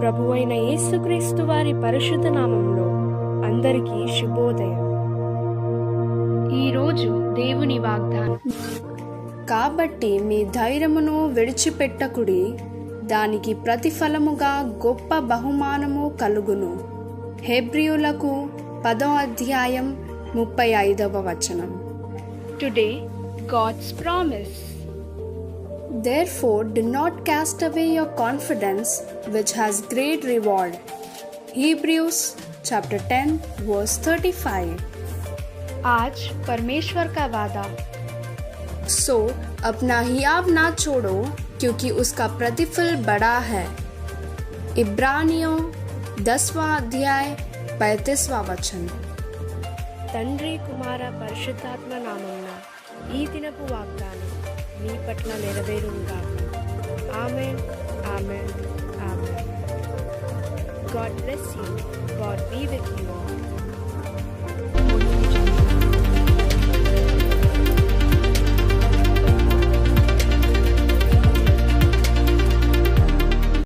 ప్రభు అయిన యేసుక్రీస్తు వారి పరిశుద్ధ నామంలో అందరికీ శుభోదయం. ఈరోజు దేవుని వాగ్దానం. కాబట్టి మీ ధైర్యమును విడిచిపెట్టకుడి దానికి ప్రతిఫలముగా గొప్ప బహుమానము కలుగును. హెబ్రియులకు పదో అధ్యాయం ముప్పై ఐదవ వచనం. Today God's promise Therefore, do not cast away your confidence, which has great reward. Hebrews chapter 10, verse 35. आज परमेश्वर का वादा सो so, अपना हियाव ना छोड़ो क्योंकि उसका प्रतिफल बड़ा है इब्रानियों दसवां अध्याय पैंतीसवां वचन तंड्री कुमार ಪರಿಶುದ್ಧಾತ್ಮ ನಾಮಂನ ಈ ದಿನಪು ವಾಗ್ದಾನ మీ పట్ల నెరవేరుగాక amen amen amen. God bless you. God be with you